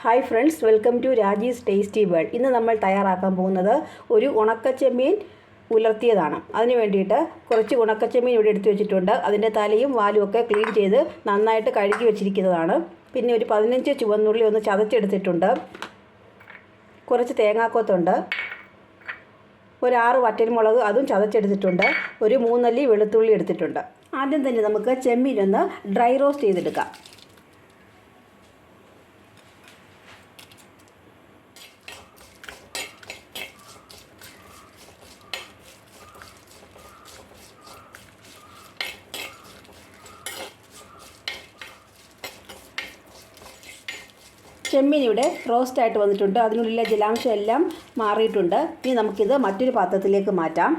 Hi friends welcome to Raji's tasty world ഇന്ന് നമ്മൾ തയ്യാറാക്കാൻ പോകുന്നത് ഒരു ഉണക്കച്ചെമ്മീൻ ഉലർത്തിയതാണ്. അതിന് വേണ്ടിയിട്ട് കുറച്ച് ഉണക്കച്ചെമ്മീൻ ഇവിടെ എടുത്തു വെച്ചിട്ടുണ്ട്. അതിന്റെ തലയും വാലും ഒക്കെ ക്ലീൻ ചെയ്ത് നന്നായിട്ട് കഴുകി വെച്ചിരിക്കുന്നതാണ്. പിന്നെ ഒരു പതിനഞ്ച് ചുവന്നുള്ളി ഒന്ന് ചതച്ചെടുത്തിട്ടുണ്ട്. കുറച്ച് തേങ്ങാക്കൊത്തുണ്ട്. ഒരു ആറ് വറ്റൽമുളക് അതും ചതച്ചെടുത്തിട്ടുണ്ട്. ഒരു മൂന്നല്ലി വെളുത്തുള്ളി എടുത്തിട്ടുണ്ട്. ആദ്യം തന്നെ നമുക്ക് ചെമ്മീനൊന്ന് ഡ്രൈ റോസ്റ്റ് ചെയ്തെടുക്കാം. ചെമ്മീൻ ഇവിടെ റോസ്റ്റ് ആയിട്ട് വന്നിട്ടുണ്ട്. അതിനുള്ളിലെ ജലാംശം എല്ലാം മാറിയിട്ടുണ്ട്. ഇനി നമുക്കിത് മറ്റൊരു പാത്രത്തിലേക്ക് മാറ്റാം.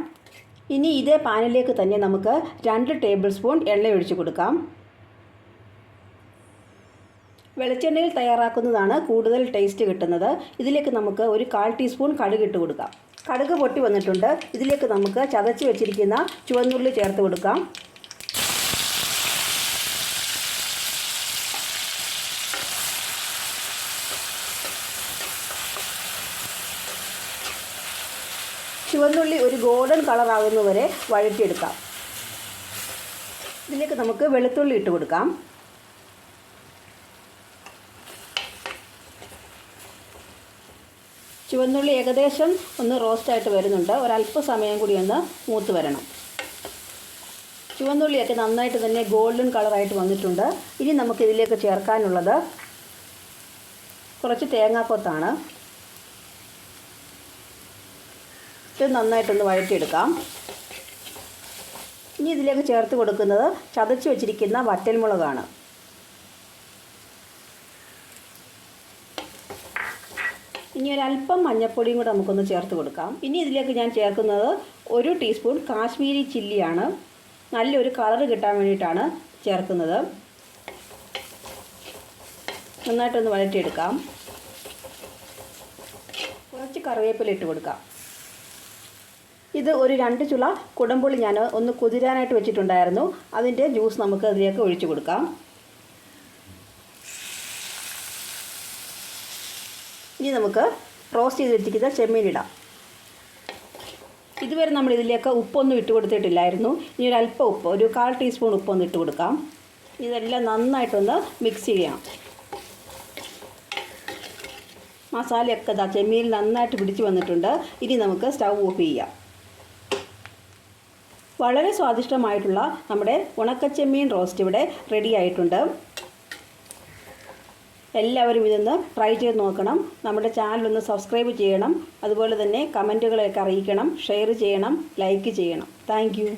ഇനി ഇതേ പാനിലേക്ക് തന്നെ നമുക്ക് രണ്ട് ടേബിൾ സ്പൂൺ എണ്ണ ഒഴിച്ചു കൊടുക്കാം. വെളിച്ചെണ്ണയിൽ തയ്യാറാക്കുന്നതാണ് കൂടുതൽ ടേസ്റ്റ് കിട്ടുന്നത്. ഇതിലേക്ക് നമുക്ക് ഒരു കാൽ ടീസ്പൂൺ കടുക് ഇട്ട് കൊടുക്കാം. കടുക് പൊട്ടി വന്നിട്ടുണ്ട്. ഇതിലേക്ക് നമുക്ക് ചതച്ച് വെച്ചിരിക്കുന്ന ചുവന്നുള്ളി ചേർത്ത് കൊടുക്കാം. ചുവന്നുള്ളി ഒരു ഗോൾഡൻ കളർ ആകുന്നവരെ വഴറ്റിയെടുക്കാം. ഇതിലേക്ക് നമുക്ക് വെളുത്തുള്ളി ഇട്ട് കൊടുക്കാം. ചുവന്നുള്ളി ഏകദേശം ഒന്ന് റോസ്റ്റായിട്ട് വരുന്നുണ്ട്. ഒരല്പസമയം കൂടി ഒന്ന് മൂത്ത് വരണം. ചുവന്നുള്ളിയൊക്കെ നന്നായിട്ട് തന്നെ ഗോൾഡൻ കളറായിട്ട് വന്നിട്ടുണ്ട്. ഇനി നമുക്കിതിലേക്ക് ചേർക്കാനുള്ളത് കുറച്ച് തേങ്ങാക്കൊത്താണ്. ഇത് നന്നായിട്ടൊന്ന് വഴറ്റിയെടുക്കാം. ഇനി ഇതിലേക്ക് ചേർത്ത് കൊടുക്കുന്നത് ചതച്ച് വെച്ചിരിക്കുന്ന വറ്റൽമുളകാണ്. ഇനി ഒരല്പം മഞ്ഞൾപ്പൊടിയും കൂടെ നമുക്കൊന്ന് ചേർത്ത് കൊടുക്കാം. ഇനി ഇതിലേക്ക് ഞാൻ ചേർക്കുന്നത് ഒരു ടീസ്പൂൺ കാശ്മീരി ചില്ലിയാണ്. നല്ലൊരു കളർ കിട്ടാൻ വേണ്ടിയിട്ടാണ് ചേർക്കുന്നത്. നന്നായിട്ടൊന്ന് വഴറ്റിയെടുക്കാം. കുറച്ച് കറിവേപ്പില ഇട്ട് കൊടുക്കാം. ഇത് ഒരു രണ്ട് ചുള കുടംപുളി ഞാൻ ഒന്ന് കുതിരാനായിട്ട് വെച്ചിട്ടുണ്ടായിരുന്നു. അതിന്റെ ജ്യൂസ് നമുക്ക് അതിലേക്ക് ഒഴിച്ചു കൊടുക്കാം. ഇനി നമുക്ക് റോസ്റ്റ് ചെയ്ത് വെച്ചിരിക്കുന്ന ചെമ്മീൻ ഇടാം. ഇതുവരെ നമ്മൾ ഇതിലേക്ക് ഉപ്പൊന്നും ഇട്ട് കൊടുത്തിട്ടില്ലായിരുന്നു. ഇനി ഒരു അല്പം ഉപ്പ് ഒരു കാൽ ടീസ്പൂൺ ഉപ്പൊന്ന് ഇട്ട് കൊടുക്കാം. ഇതെല്ലാം നന്നായിട്ടൊന്ന് മിക്സ് ചെയ്യാം. മസാലയൊക്കെ ചെമ്മീൻ നന്നായിട്ട് പിടിച്ച് വന്നിട്ടുണ്ട്. ഇനി നമുക്ക് സ്റ്റൗ ഓഫ് ചെയ്യാം. വളരെ സ്വാദിഷ്ടമായിട്ടുള്ള നമ്മുടെ ഉണക്കച്ചെമ്മീൻ റോസ്റ്റ് ഇവിടെ റെഡി ആയിട്ടുണ്ട്. എല്ലാവരും ഇതൊന്ന് ട്രൈ ചെയ്ത് നോക്കണം. നമ്മുടെ ചാനലൊന്ന് സബ്സ്ക്രൈബ് ചെയ്യണം. അതുപോലെ തന്നെ കമന്റുകളൊക്കെ അറിയിക്കണം. ഷെയർ ചെയ്യണം. ലൈക്ക് ചെയ്യണം. താങ്ക്